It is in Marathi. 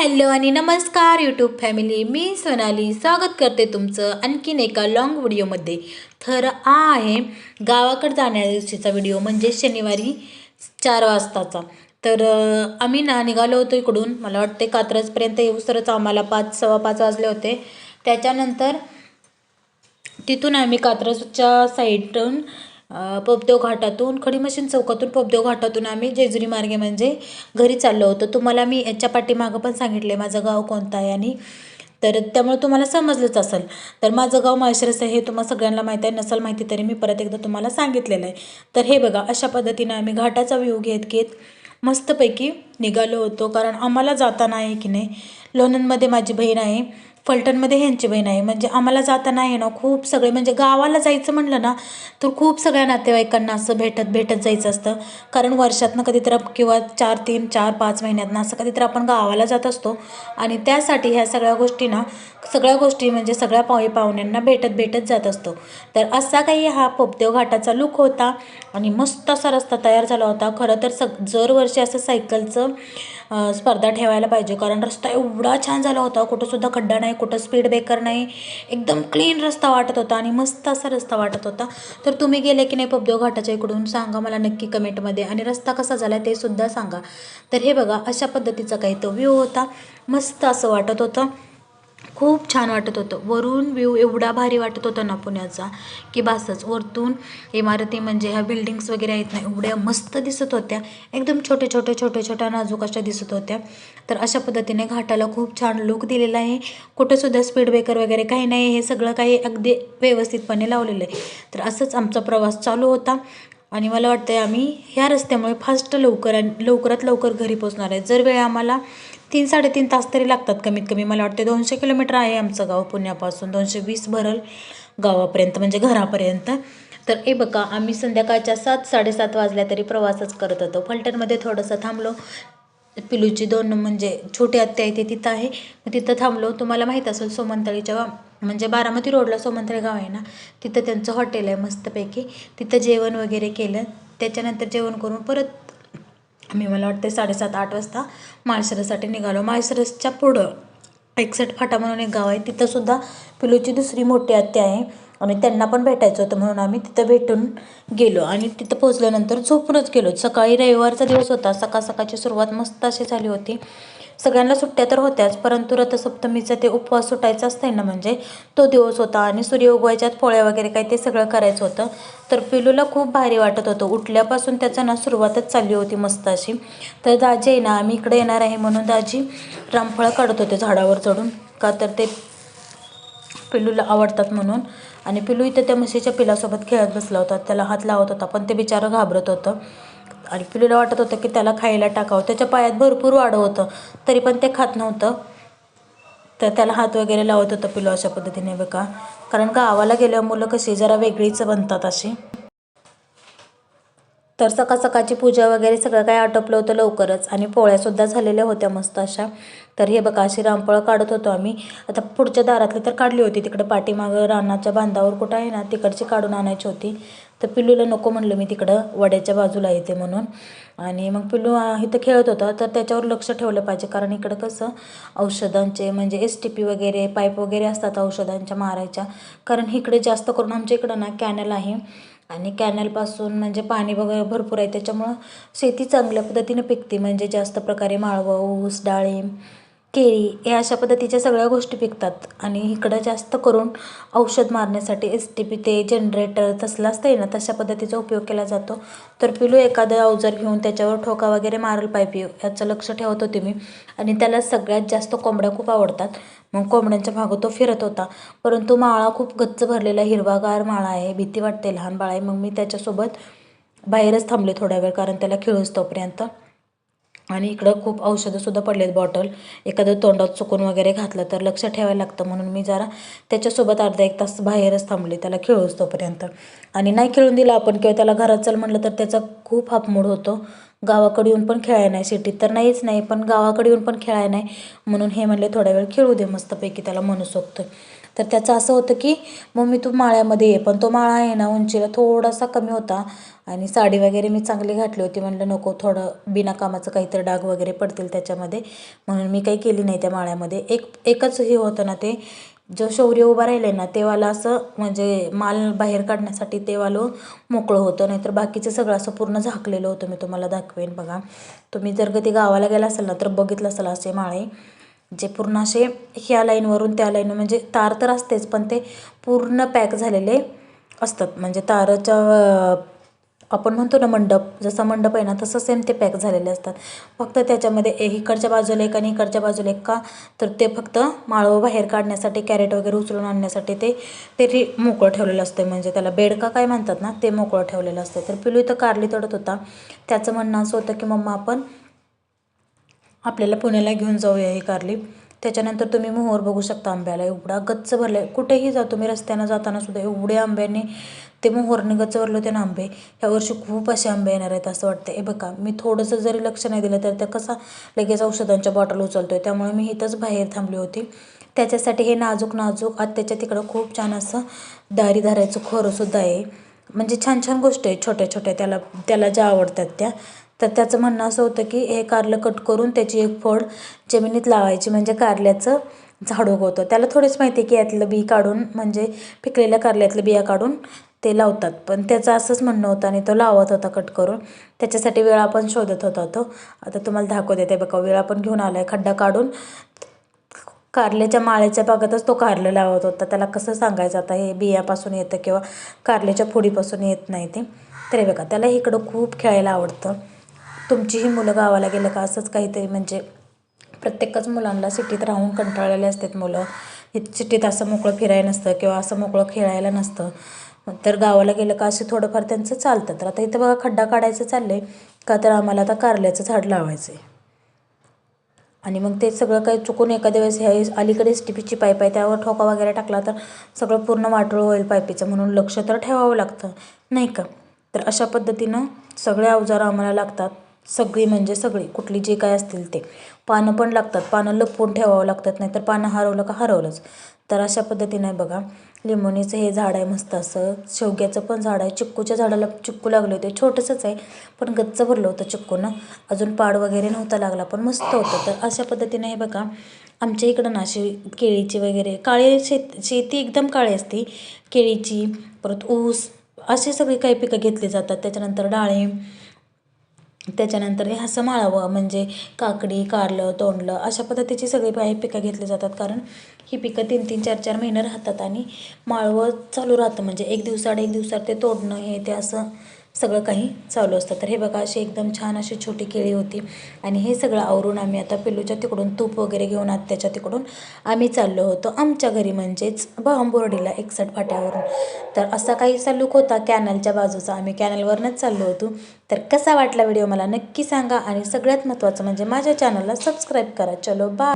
हॅलो आणि नमस्कार यूट्यूब फॅमिली. मी सोनाली. स्वागत करते तुमचं आणखीन एका लॉंग व्हिडिओमध्ये तर हा आहे गावाकडे जाण्या दिवशीचा व्हिडिओ म्हणजे शनिवारी चार वाजताचा. तर आम्ही ना निघालो होतो इकडून. मला वाटते कात्रजपर्यंत येऊस्तरच आम्हाला पाच सव्वा पाच वाजले होते. त्याच्यानंतर तिथून आम्ही कात्रजच्या साईडून पबदेव पोपदेव घाटातून खडीमशीन चौकातून पोपदेव घाटातून आम्ही जेजुरी मार्गे म्हणजे घरी चाललो होतो. तुम्हाला मी याच्या पाठीमागं पण सांगितले माझं गाव कोणतं आहे आणि तर त्यामुळे तुम्हाला समजलंच असेल. तर माझं गाव माळशिरस आहे हे तुम्हाला सगळ्यांना माहीत आहे नसेल माहिती तरी मी परत एकदा तुम्हाला सांगितलेलं आहे. तर हे बघा अशा पद्धतीनं आम्ही घाटाचा व्ह्यू घेत घेत मस्तपैकी निघालो होतो. कारण आम्हाला जाताना आहे की नाही लोणंदमध्ये माझी बहीण आहे. फलटणमध्ये ह्यांची बहीण आहे. म्हणजे आम्हाला जाताना आहे ना खूप सगळे म्हणजे गावाला जायचं म्हणलं ना तर खूप सगळ्या नातेवाईकांना असं भेटत भेटत जायचं असतं. कारण वर्षातनं कधीतरी किंवा चार तीन चार पाच महिन्यातनं असं कधीतरी आपण गावाला जात असतो. आणि त्यासाठी ह्या सगळ्या गोष्टींना सगळ्या गोष्टी म्हणजे सगळ्या पाहुणे पाहुण्यांना भेटत भेटत जात असतो. तर असा काही हा पोपदेव घाटाचा लुक होता आणि मस्त असा रस्ता तयार झाला होता. खरं तर सग दरवर्षी असं सायकलचं स्पर्धा ठेवायला पाहिजे. कारण रस्ता एवढा छान झाला होता. कुठंसुद्धा खड्डा नाही कुठं स्पीड ब्रेकर नाही. एकदम क्लीन रस्ता वाटत होता आणि मस्त असा रस्ता वाटत होता. तर तुम्ही गेले की नाही पबदेव घाटाच्या इकडून सांगा मला नक्की कमेंटमध्ये आणि रस्ता कसा झाला ते सुद्धा सांगा. तर हे बघा अशा पद्धतीचा काही तो व्ह्यू होता. मस्त असं वाटत होतं. खूप छान वाटत होतं. वरून व्ह्यू एवढा भारी वाटत होता ना पुण्याचा की बासच वरतून इमारती म्हणजे ह्या बिल्डिंग्स वगैरे आहेत ना एवढ्या मस्त दिसत होत्या. एकदम छोटे छोटे छोटे छोट्या नाजूक अशा दिसत होत्या. तर अशा पद्धतीने घाटाला खूप छान लुक दिलेला आहे. कुठंसुद्धा स्पीड ब्रेकर वगैरे काही नाही हे सगळं काही अगदी व्यवस्थितपणे लावलेलं आहे. तर असंच आमचा प्रवास चालू होता. आणि मला वाटतं आहे आम्ही ह्या रस्त्यामुळे फास्ट लवकर आणि लवकरात लवकर घरी पोचणार आहे. जर वेळ आम्हाला तीन साडेतीन तास तरी लागतात कमीत कमी. मला वाटते दोनशे किलोमीटर आहे आमचं गाव पुण्यापासून. दोनशे वीस भरल गावापर्यंत म्हणजे घरापर्यंत. तर हे बघा आम्ही संध्याकाळच्या सात साडेसात वाजल्या तरी प्रवासच करत होतो. फलटणमध्ये थोडंसं थांबलो. पिलूची दोन म्हणजे छोटी आत्या आहे ते तिथं आहे. मग तिथं थांबलो. तुम्हाला माहीत असेल सोमंतळीच्या म्हणजे बारामती रोडला सोमंतळी गाव आहे ना तिथं त्यांचं हॉटेल आहे मस्तपैकी. तिथं जेवण वगैरे केलं. त्याच्यानंतर जेवण करून परत आम्ही मला वाटते साडेसात आठ वाजता माळशिरससाठी निघालो. माळशिरसच्या पुढं एकसठ फाटा म्हणून एक गाव आहे. तिथंसुद्धा पिलूची दुसरी मोठी आत्या आहे आणि त्यांना पण भेटायचं होतं म्हणून आम्ही तिथं भेटून गेलो. आणि तिथं पोचल्यानंतर झोपूनच गेलो. सकाळी रविवारचा दिवस होता. सकाळ सकाळची सुरुवात मस्त अशी झाली होती. सगळ्यांना सुट्ट्या तर होत्याच परंतु रथसप्तमीचा ते उपवास सुटायचा असतंय ना म्हणजे तो दिवस होता आणि सूर्य उगवायच्यात पोळ्या वगैरे काही ते सगळं करायचं होतं. तर पिलूला खूप भारी वाटत होतं. उठल्यापासून त्याचं ना सुरुवातच चालली होती मस्त अशी. तर दाजी आहे ना आम्ही इकडे येणार आहे म्हणून दाजी रामफळं काढत होते झाडावर चढून. का तर ते पिलूला आवडतात म्हणून. आणि पिलू इथं त्या म्हशीच्या पिलासोबत खेळत बसला होता. त्याला हात लावत होता पण ते बिचारं घाबरत होतं. आणि पिलूला वाटत होतं की त्याला खायला टाकावं. त्याच्या पायात भरपूर वाढं होतं. तरी पण ते खात नव्हतं. तर त्याला हात वगैरे लावत होतं पिलू अशा पद्धतीने बघा. कारण गावाला गेल्यावर मुलं कशी जरा वेगळीच बनतात अशी. तर सकाळ सकाळची पूजा वगैरे सगळं काही आटोपलं होतं लवकरच. आणि पोळ्यासुद्धा झालेल्या होत्या मस्त अशा. तर हे बघा अशी रामफळं काढत होतो आम्ही. आता पुढच्या दारातली तर काढली होती. तिकडे पाठीमागं रानाच्या बांधावर कुठं आहे ना तिकडची काढून आणायची होती. तर पिल्लूला नको म्हणलं मी तिकडं वड्याच्या बाजूला येते म्हणून. आणि मग पिल्लू इथं खेळत होता. तर त्याच्यावर लक्ष ठेवलं पाहिजे. कारण इकडं कसं औषधांचे म्हणजे एस टी पी वगैरे पाईप वगैरे असतात औषधांच्या मारायच्या. कारण इकडे जास्त करून आमच्या इकडं ना कॅनल आहे. आणि कॅनलपासून म्हणजे पाणी वगैरे भरपूर आहे. त्याच्यामुळं शेती चांगल्या पद्धतीने पिकते. म्हणजे जास्त प्रकारे माळवं ऊस डाळिंब केळी या अशा पद्धतीच्या सगळ्या गोष्टी पिकतात. आणि इकडं जास्त करून औषध मारण्यासाठी एस टी पी ते जनरेटर तसलं असतं ना तशा पद्धतीचा उपयोग केला जातो. तर पिलू एखादं अवजार घेऊन त्याच्यावर ठोका वगैरे मारल पाहिजे याचं लक्ष ठेवत होते मी. आणि त्याला सगळ्यात जास्त कोंबड्या खूप आवडतात. मग कोंबड्यांच्या मागं तो फिरत होता. परंतु माळा खूप गच्च भरलेला हिरवागार माळा आहे भीती वाटते लहान बाळा आहे. मग मी त्याच्यासोबत बाहेरच थांबले थोडा वेळ कारण त्याला खिळूस तोपर्यंत. आणि इकडं खूप औषधंसुद्धा पडले आहेत बॉटल. एखादं तोंडात चुकून वगैरे घातलं तर लक्ष ठेवायला लागतं. म्हणून मी जरा त्याच्यासोबत अर्धा एक तास बाहेरच थांबले. त्याला खेळूच तोपर्यंत. आणि नाही खेळून दिलं आपण किंवा त्याला घरात चल म्हणलं तर त्याचा खूप हापमूड होतो. गावाकडे येऊन पण खेळाय नाही सिटीत तर नाहीच नाही पण गावाकडे येऊन पण खेळाय नाही. म्हणून हे म्हणले थोडा वेळ खेळू दे मस्तपैकी त्याला मनसोक्त. तर त्याचं असं होतं की मम्मी तू माळ्यामध्ये ये पण तो माळा आहे ना उंचीला थोडासा कमी होता. आणि साडी वगैरे मी चांगली घातली होती म्हणलं नको थोडं बिनाकामाचं काहीतरी डाग वगैरे पडतील त्याच्यामध्ये. म्हणून मी काही केली नाही त्या माळ्यामध्ये. एक एकच हे होतं ना ते जो शौर्य उभा राहिले ना तेवाला असं म्हणजे माल बाहेर काढण्यासाठी तेवालं मोकळं होतं. नाहीतर बाकीचं सगळं असं पूर्ण झाकलेलं होतं. मी तुम्हाला दाखवेन बघा. तुम्ही जर कधी गावाला गेला असाल ना तर बघितलं असेल असे माळे. जे पूर्ण असे ह्या लाईनवरून त्या लाईन म्हणजे तार तर असतेच पण ते पूर्ण पॅक झालेले असतात. म्हणजे ताराच्या आपण म्हणतो ना मंडप जसा मंडप आहे ना तसं सेम ते पॅक झालेले असतात. फक्त त्याच्यामध्ये इकडच्या बाजूला एक आणि इकडच्या बाजूला एक का? तर ते फक्त माळवं बाहेर काढण्यासाठी कॅरेट वगैरे उचलून आणण्यासाठी ते ते मोकळं ठेवलेलं असतं म्हणजे त्याला बेडका काय म्हणतात ना ते मोकळं ठेवलेलं असतं तर पिलू इथं कारली तोडत होता. त्याचं म्हणणं असं होतं की मम्मा आपण आपल्याला पुण्याला घेऊन जाऊया ही कारली त्याच्यानंतर तुम्ही मोहर बघू शकता आंब्याला. एवढा गच्च भरला आहे कुठेही जा तुम्ही रस्त्यानं जाताना सुद्धा एवढे आंब्याने ते मोहोरने गच्च भरले होते ना आंबे. यावर्षी खूप असे आंबे येणार आहेत असं वाटतं हे बघा मी थोडंसं जरी लक्ष नाही दिलं तर त्या कसा लगेच औषधांच्या बॉटल उचलतो आहे त्यामुळे मी इथंच बाहेर थांबली होती. त्याच्यासाठी हे नाजूक नाजूक आत्याच्या तिकडं खूप छान असं दारी धारायचं खोरंसुद्धा आहे. म्हणजे छान छान गोष्ट आहे छोट्या छोट्या. त्याला त्याला ज्या आवडतात त्या. तर त्याचं म्हणणं असं होतं की हे कारलं कट करून त्याची एक फोड जमिनीत लावायची म्हणजे कारल्याचं झाड उगवतं. त्याला थोडीच माहिती आहे की यातलं बी काढून म्हणजे पिकलेल्या कारल्यातलं बिया काढून ते लावतात. पण त्याचं असंच म्हणणं होतं आणि तो लावत होता कट करून. त्याच्यासाठी वेळा पण शोधत होता तो आता तुम्हाला दाखवते ते बघा वेळा पण घेऊन आला आहे खड्डा काढून कारल्याच्या माळ्याच्या भागातच तो कारलं लावत होता. त्याला कसं सांगायचं? आता हे बियापासून येतं किंवा कारल्याच्या फोडीपासून येत नाही ते. तरी बघा त्याला इकडं खूप खेळायला आवडतं. तुमचीही मुलं गावाला गेलं का? असंच काहीतरी म्हणजे प्रत्येकच मुलांना सिटीत राहून कंटाळलेले असतात मुलं. सिटीत असं मोकळं फिरायला नसतं किंवा असं मोकळं खेळायला नसतं. तर गावाला गेलं का असे थोडंफार त्यांचं चालतं. तर आता इथं बघा खड्डा काढायचं चाललं आहे का तर आम्हाला आता कारल्याचं झाड लावायचं आहे आणि मग ते सगळं काही चुकून एखाद्या वेळेस ह्या अलीकडे एस टी पीची पाईप आहे त्यावर ठोका वगैरे टाकला तर सगळं पूर्ण वाटोळ होईल पाईपीचं म्हणून लक्ष तर ठेवावं लागतं. नाही का? तर अशा पद्धतीनं सगळे अवजारं आम्हाला लागतात. सगळी म्हणजे सगळी कुठली जे काय असतील ते. पानं पण लागतात पानं लपवून ठेवावं लागतात नाही तर पानं हरवलं का हरवलंच. तर अशा पद्धतीने बघा लिंबोणीचं हे झाड आहे मस्त असं शेवग्याचं पण झाड आहे चिक्कूच्या झाडाला चिक्कू लागले होते छोटंसंच आहे पण गच्च भरलं होतं चिक्कूनं. अजून पाड वगैरे नव्हता लागला पण मस्त होतं. तर अशा पद्धतीने हे बघा आमच्या इकडं ना केळीची वगैरे काळी शेत शेती एकदम काळी असते. केळीची परत ऊस असे सगळे काही पिकं घेतली जातात. त्याच्यानंतर डाळिंब त्याच्यानंतर हे असं माळावं म्हणजे काकडी कारलं तोंडलं अशा पद्धतीची सगळी पाय पिकं घेतली जातात. कारण ही पिकं तीन तीन चार चार महिने राहतात आणि माळवं चालू राहतं. म्हणजे एक दिवसाआड एक दिवसाआड ते तोडणं हे ते असं सगळं काही चालू असतं. तर हे बघा अशी एकदम छान अशी छोटी केळी होती. आणि हे सगळं आवरून आम्ही आता पिल्लूच्या तिकडून तूप वगैरे घेऊन आत्याच्या तिकडून आम्ही चाललो होतो. आमच्या घरी म्हणजेच भांबोर्डीला एकसट फाट्यावरून. तर असा काही सल्लूक होता कॅनलच्या बाजूचा. आम्ही कॅनलवरनंच चाललो होतो. तर कसा वाटला व्हिडिओ मला नक्की सांगा. आणि सगळ्यात महत्त्वाचं म्हणजे माझ्या चॅनलला सबस्क्राईब करा. चलो बा